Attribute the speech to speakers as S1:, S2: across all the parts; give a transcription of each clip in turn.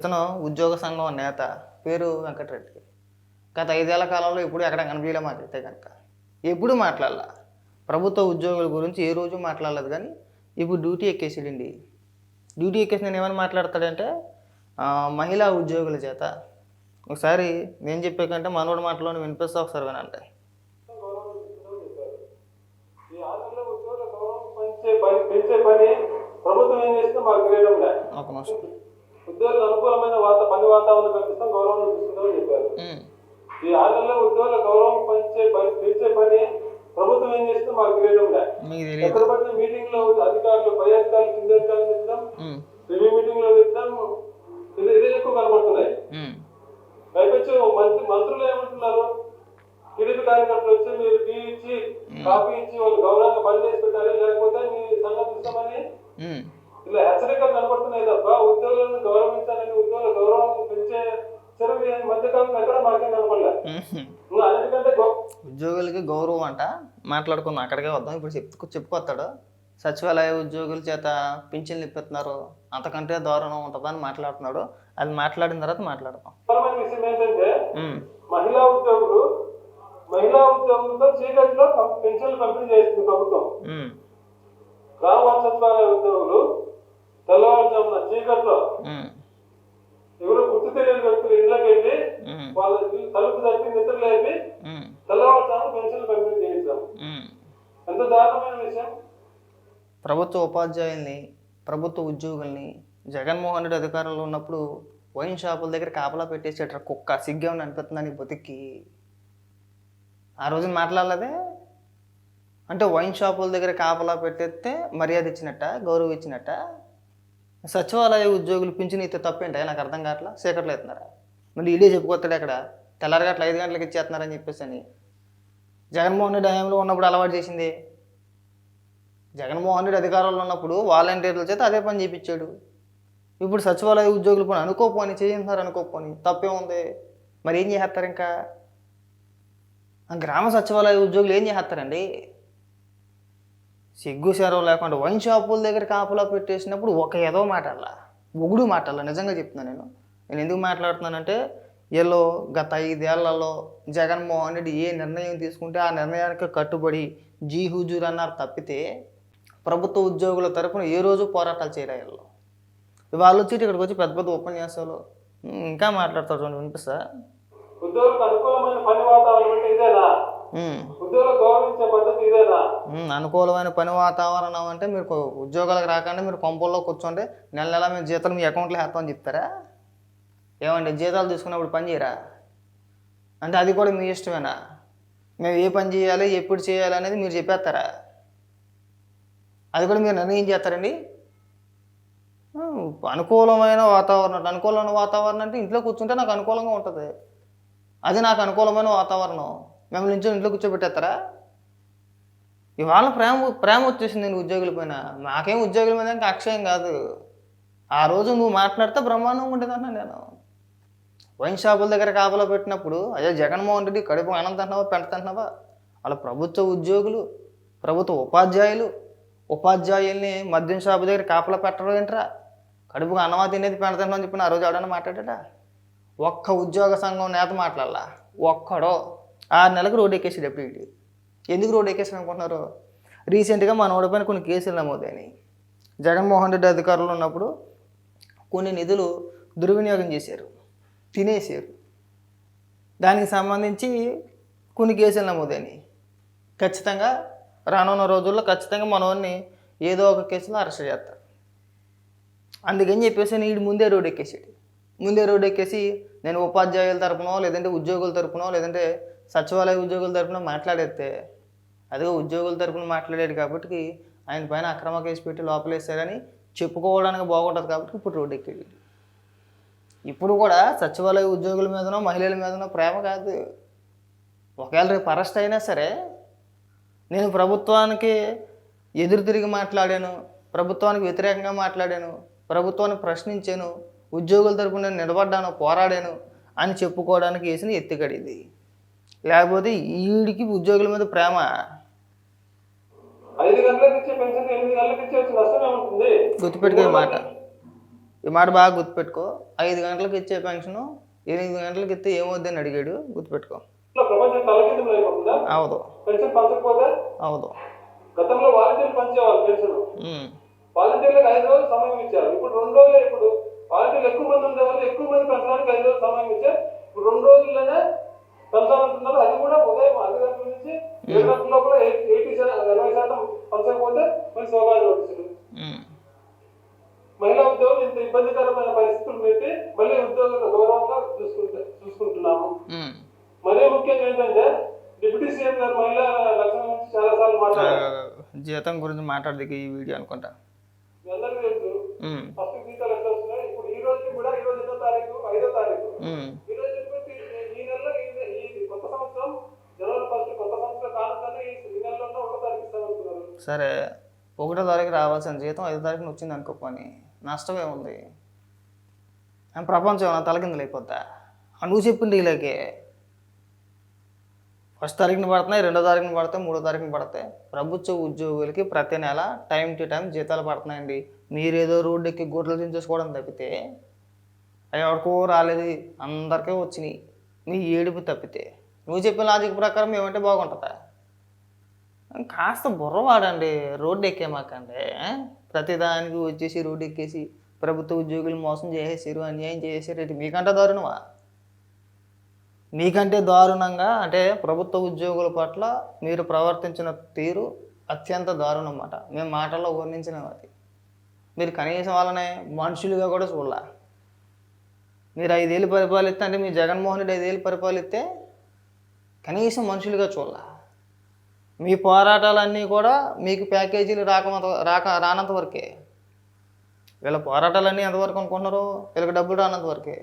S1: ఇతను ఉద్యోగ సంఘం నేత పేరు వెంకటరెడ్డి గత ఐదేళ్ళ కాలంలో ఎప్పుడు ఎక్కడ కనిపించలే మాకైతే కనుక ఎప్పుడు మాట్లాడాల? ప్రభుత్వ ఉద్యోగుల గురించి ఏ రోజు మాట్లాడలేదు కానీ ఇప్పుడు డ్యూటీ ఎక్కేసాడండి. డ్యూటీ ఎక్కేసి నేను ఏమని మాట్లాడతాడంటే మహిళా ఉద్యోగుల చేత. ఒకసారి నేను చెప్పే కంటే మనోడు మాటలోనే వినిపిస్తా ఒకసారి వినండి. ఒక నిమిషం.
S2: ఉద్యోగులకు అనుకూలమైన వాత పని వాతావరణం కల్పిస్తాం గౌరవం చూస్తుందని చెప్పారు. ఈ ఆంధ్రలో ఉద్యోగుల గౌరవం పెంచే పని పెంచే పని ప్రభుత్వం ఏం చేస్తుందో మాకు తెలియడం లే.
S1: మీకు తెలియదు.
S2: ఎక్కడ పడిన మీటింగ్లో అధికారులు పై అధికారులు కింద అధికారులు
S1: ఉమ్,
S2: రివ్యూ మీటింగ్లో తిట్టడం ఇది ఎక్కువ కనబడుతున్నాయి. పైపెచ్చు మంత్రి మంత్రులు ఏమంటున్నారు? టీడీపీ కార్యకర్తలు వచ్చి మీరు టీ ఇచ్చి కాఫీ ఇచ్చి వాళ్ళు గౌరవంగా పని చేసి పెట్టాలి లేకపోతే మీ సంగతి ఇస్తామని. ఇలా హెచ్చరికలు కనబడుతున్నాయి తప్ప ఉద్యోగులను గౌరవించాలని ఉద్యోగుల గౌరవం పెంచే చర్యలు ఈ మధ్యకాలంలో ఎక్కడ కనపడలే అన్నిటికంటే
S1: ఉద్యోగులకి గౌరవం అంట. మాట్లాడుకుందాం అక్కడికే వద్దాం. ఇప్పుడు చెప్పుకో చెప్పుకొస్తాడు సచివాలయ ఉద్యోగుల చేత పింఛన్లు ఇప్పిస్తున్నారు. అంతకంటే దారుణం ఉంటుందని మాట్లాడుతున్నాడు. అది మాట్లాడిన తర్వాత
S2: ముఖ్యమైన విషయం ఏంటంటే మహిళా ఉద్యోగులు మహిళా ఉద్యోగులతో చీకటిలో పం- పెన్షన్లు పంపిణీ చేస్తుంది ప్రభుత్వం. గ్రామ సచివాలయ ఉద్యోగులు తెల్లవారుజామున చీకట్లో ఎవరు గుర్తు తెలియని వ్యక్తులు ఇళ్ళకి వెళ్ళి
S1: ఉమ్,
S2: వాళ్ళ ఇల్లు తలుపు తప్పి నిద్ర లేపి
S1: ఉమ్,
S2: తెల్లవారుజామున పెన్షన్లు పంపిణీ చేయించాం. ఎంత దారుణమైన విషయం.
S1: ప్రభుత్వ ఉపాధ్యాయుల్ని ప్రభుత్వ ఉద్యోగుల్ని జగన్మోహన్ రెడ్డి అధికారంలో ఉన్నప్పుడు వైన్ షాపుల దగ్గర కాపలా పెట్టేసేట కుక్క సిగ్గేమని అనిపిస్తుందని బతికి ఆ రోజున మాట్లాడలేదే? అంటే వైన్ షాపుల దగ్గర కాపలా పెట్టేస్తే మర్యాద ఇచ్చినట్ట గౌరవం ఇచ్చినట్ట? సచివాలయ ఉద్యోగులు పింఛన్ ఇస్తే తప్పేంట నాకు అర్థం కావట్లా? చీకట్లో ఎత్తున్నారా? మళ్ళీ ఇదే చెప్పుకొస్తాడు అక్కడ తెల్లారగట్ల ఐదు గంటలకు ఇచ్చేస్తున్నారని చెప్పేసి అని. జగన్మోహన్ రెడ్డి హయాంలో ఉన్నప్పుడు అలవాటు చేసింది. జగన్మోహన్ రెడ్డి అధికారంలో ఉన్నప్పుడు వాలంటీర్ల చేత అదే పని చేయించాడు ఇప్పుడు సచివాలయ ఉద్యోగులు పని అనుకోపోని చేయించారు అనుకోపోని తప్పే ఉంది? మరి ఏం చేస్తారు ఇంకా? గ్రామ సచివాలయ ఉద్యోగులు ఏం చేస్తారండి సిగ్గు సెరవు లేకుండా వైన్ షాపుల దగ్గర కాపులా పెట్టేసినప్పుడు ఒక ఏదో మాటల్లా ఒగుడు మాటల్లా నిజంగా చెప్తున్నాను నేను. నేను ఎందుకు మాట్లాడుతున్నానంటే వీళ్ళు గత ఐదేళ్ళలో జగన్మోహన్ రెడ్డి ఏ నిర్ణయం తీసుకుంటే ఆ నిర్ణయానికి కట్టుబడి జీ హుజూర్ అన్నారు తప్పితే ప్రభుత్వ ఉద్యోగుల తరపున ఏ రోజు పోరాటాలు చేయలే వీళ్ళు వాళ్ళు వచ్చి ఇక్కడికి వచ్చి పెద్ద పెద్ద ఉపన్యాసాలు ఇంకా మాట్లాడతారు వినిపిస్తా?
S2: ఉద్యోగులకు అనుకూలమైన పని వాతావరణం ఇదేనా
S1: అనుకూలమైన పని వాతావరణం అంటే మీరు ఉద్యోగాలకు రాకుండా మీరు కొంపల్లో కూర్చోండి నెల నెల మేము జీతాలు మీ అకౌంట్లో వేస్తామని చెప్తారా? ఏమండి జీతాలు తీసుకున్నప్పుడు పని చేయరా? అంటే అది కూడా మీ ఇష్టమేనా? మేము ఏ పని చేయాలి ఎప్పుడు చేయాలి అనేది మీరు చెప్పేస్తారా? అది కూడా మీరు నిర్ణయం చేస్తారండి? అనుకూలమైన వాతావరణం అనుకూలమైన వాతావరణం అంటే ఇంట్లో కూర్చుంటే నాకు అనుకూలంగా ఉంటుంది. అది నాకు అనుకూలమైన వాతావరణం. మిమ్మల్ని ఇంట్లో ఇంట్లో కూర్చోబెట్టేస్తారా? ఇవాళ ప్రేమ ప్రేమ వచ్చేసింది నేను ఉద్యోగుల పైన. నాకేం ఉద్యోగుల మీద ఇంకా అక్షయం కాదు. ఆ రోజు నువ్వు మాట్లాడితే బ్రహ్మాండంగా ఉండేదన్నా నేను. వైన్ షాపుల దగ్గర కాపలా పెట్టినప్పుడు అదే జగన్మోహన్ రెడ్డి కడుపు అనంత అంటున్నావా అలా వాళ్ళ ప్రభుత్వ ఉద్యోగులు ప్రభుత్వ ఉపాధ్యాయులు ఉపాధ్యాయుల్ని మద్యం షాపు దగ్గర కాపలా పెట్టడం ఏంట్రా? కడుపుకు అన్నమా తినేది పెడతానని చెప్పిన ఆ రోజు ఎవడన్నా మాట్లాడా ఒక్క ఉద్యోగ సంఘం నేత మాట్లాడాల? ఒక్కడో. ఆరు నెలలకు రోడ్డు ఎక్కేసి డెప్యూటీ ఎందుకు రోడ్డు ఎక్కేసాను అనుకుంటున్నారు? రీసెంట్గా మన ఓడిపోయిన కొన్ని కేసులు నమోదైనాయి. జగన్మోహన్ రెడ్డి అధికారంలో ఉన్నప్పుడు కొన్ని నిధులు దుర్వినియోగం చేశారు తినేసారు దానికి సంబంధించి కొన్ని కేసులు నమోదైనాయి. ఖచ్చితంగా రానున్న రోజుల్లో ఖచ్చితంగా మనోడిని ఏదో ఒక కేసులో అరెస్ట్ చేస్తారు. అందుకని చెప్పేసి నీడు ముందే రోడ్ ఎక్కేసాడు. ముందే రోడ్ ఎక్కేసి నేను ఉపాధ్యాయుల తరపునో లేదంటే ఉద్యోగుల తరపునో లేదంటే సచివాలయ ఉద్యోగుల తరపున మాట్లాడేస్తే అదిగో ఉద్యోగుల తరపున మాట్లాడాడు కాబట్టి ఆయన పైన అక్రమ కేసు పెట్టి లోపలేస్తారని చెప్పుకోవడానికి బాగుంటుంది కాబట్టి ఇప్పుడు రోడ్ ఎక్కాడు. ఇప్పుడు కూడా సచివాలయ ఉద్యోగుల మీదనో మహిళల మీదనో ప్రేమ కాదు. ఒకవేళ రేపు అరెస్ట్ అయినా సరే నేను ప్రభుత్వానికి ఎదురు తిరిగి మాట్లాడాను ప్రభుత్వానికి వ్యతిరేకంగా మాట్లాడాను ప్రభుత్వాన్ని ప్రశ్నించాను ఉద్యోగుల తరపున నేను నిలబడ్డాను పోరాడాను అని చెప్పుకోవడానికి వేసిన ఎత్తుగడి ఇది లేకపోతే ఈడికి ఉద్యోగుల మీద ప్రేమ?
S2: ఉంటుంది.
S1: గుర్తుపెట్టుకునే మాట. ఈ మాట బాగా గుర్తుపెట్టుకో. ఐదు గంటలకు ఇచ్చే పెన్షన్ ఎనిమిది గంటలకు ఇస్తే ఏమవుద్దని అడిగాడు. గుర్తుపెట్టుకో. అవదు. అవదు.
S2: గతంలో వాలంటీర్లు పంచేవాళ్ళు పెన్షన్.
S1: ఉమ్.
S2: వాలంటీర్లకు ఐదు రోజులు సమయం ఇచ్చారు. ఇప్పుడు రెండు రోజులు ఇప్పుడు. వాలంటీర్లు ఎక్కువ మంది ఉండే వాళ్ళు ఎక్కువ మంది పెంచడానికి ఐదు రోజులు సమయం ఇప్పుడు రెండు రోజుల్లోనే పెంచాలంటున్నారు అది కూడా ఉదయం ఐదు గంటల నుంచి ఏడు గంటల లోపల ఎయిటీ ఎనభై శాతం పంచకపోతే మళ్ళీ సోగాలు నోటీసులు
S1: ఉమ్.
S2: మహిళా ఉద్యోగులు ఇంత ఇబ్బందికరమైన పరిస్థితులు పెట్టి మళ్ళీ ఉద్యోగులు గౌరవంగా చూసుకుంటే చూసుకుంటున్నాము. మరీ ముఖ్యంగా ఏంటంటే డిప్యూటీ సీఎం గారు మహిళా గురించి చాలా సార్లు మాట్లాడారు.
S1: జీతం గురించి మాట్లాడదు ఈ వీడియో అనుకుంటా.
S2: అందరికీ తెలుసు.
S1: సరే ఒకటో తారీఖు రావాల్సిన జీతం ఐదో తారీఖున వచ్చింది అనుకో పని. నష్టమే ఉంది. ప్రపంచం ఏమైనా తలకిందులు అయిపోద్దా? ఆ నువ్వు చెప్పింది ఇలాగే. ఫస్ట్ తారీఖున పడుతున్నాయి రెండో తారీఖున పడతాయి మూడో తారీఖున పడతాయి. ప్రభుత్వ ఉద్యోగులకి ప్రతి నెల టైం టు టైం జీతాలు పడుతున్నాయండి. మీరేదో రోడ్డు ఎక్కి గుడ్లు దించేసుకోవడం తప్పితే అవి ఎవరికో రాలేదు అందరికీ వచ్చినాయి. మీ ఏడుపు తప్పితే. నువ్వు చెప్పిన లాజిక్ ప్రకారం ఏమంటే బాగుంటుందా? కాస్త బుర్ర వాడండి రోడ్డు ఎక్కేమాకండి. ప్రతిదానికి వచ్చేసి రోడ్డు ఎక్కేసి ప్రభుత్వ ఉద్యోగులు మోసం చేసేసారు అన్యాయం చేసేసారు అంటే మీకంటే దారుణమా? మీకంటే దారుణంగా అంటే ప్రభుత్వ ఉద్యోగుల పట్ల మీరు ప్రవర్తించిన తీరు అత్యంత దారుణం అన్నమాట మేము మాటల్లో వర్ణించినాం అది. మీరు కనీసం వాళ్ళని మనుషులుగా కూడా చూడాల. మీరు ఐదేళ్ళు పరిపాలిస్తే అంటే మీ జగన్మోహన్ రెడ్డి ఐదేళ్ళు పరిపాలిస్తే కనీసం మనుషులుగా చూడాల. మీ పోరాటాలన్నీ కూడా మీకు ప్యాకేజీలు రాకమంత రాక రానంత వరకే. వీళ్ళ పోరాటాలన్నీ ఎంతవరకు అనుకుంటున్నారు? వీళ్ళకి డబ్బులు రానంత వరకే.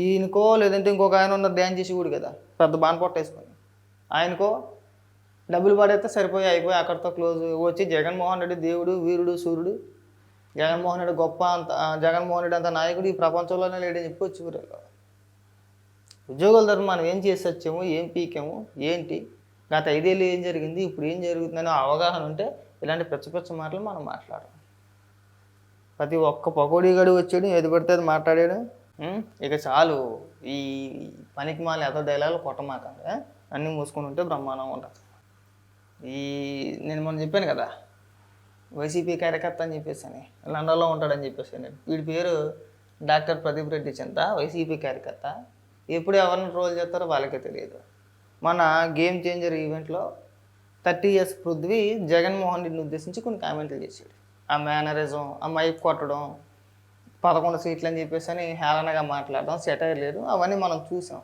S1: ఈయనకో లేదంటే ఇంకొక ఆయన ఉన్న ధ్యాన్ చేసి కూడా కదా. పెద్ద బాణ పొట్టేసుకొని ఆయనకో డబ్బులు పడేస్తే సరిపోయి అయిపోయి అక్కడితో క్లోజ్ వచ్చి జగన్మోహన్ రెడ్డి దేవుడు వీరుడు సూర్యుడు. జగన్మోహన్ రెడ్డి గొప్ప అంత జగన్మోహన్ రెడ్డి అంత నాయకుడు ఈ ప్రపంచంలోనే లేడని చెప్పి వచ్చి ఉద్యోగుల ధర్మం మనం ఏం చేసి వచ్చాము? ఏం పీకాము? ఏంటి? గత ఐదేళ్ళు ఏం జరిగింది? ఇప్పుడు ఏం జరుగుతుందనే అవగాహన ఉంటే ఇలాంటి పిచ్చ మాటలు మనం మాట్లాడడం ప్రతి ఒక్క పకోడీ గడు వచ్చాడు ఏది పడితే అది మాట్లాడాడు. ఇక చాలు. ఈ పనికి మాల ఎత డైలాగులు కొట్టమాకండి. అన్నీ మూసుకొని ఉంటే బ్రహ్మాండంగా ఉంటుంది ఈ నేను మొన్న చెప్పాను కదా వైసీపీ కార్యకర్త అని చెప్పేసి అని లండన్లో ఉంటాడని చెప్పేసి నేను. వీడి పేరు డాక్టర్ ప్రదీప్ రెడ్డి చింత వైసీపీ కార్యకర్త. ఎప్పుడు ఎవరిని ట్రోల్ చేస్తారో వాళ్ళకే తెలియదు. మన గేమ్ చేంజర్ ఈవెంట్లో థర్టీ ఇయర్స్ పృథ్వీ జగన్మోహన్ రెడ్డిని ఉద్దేశించి కొన్ని కామెంట్లు చేశాడు. ఆ మేనరిజం ఆ మైక్ కొట్టడం పదకొండు సీట్లు అని చెప్పేసి అని హేళనగా మాట్లాడడం సెటైర్ లేదు అవన్నీ మనం చూసాం.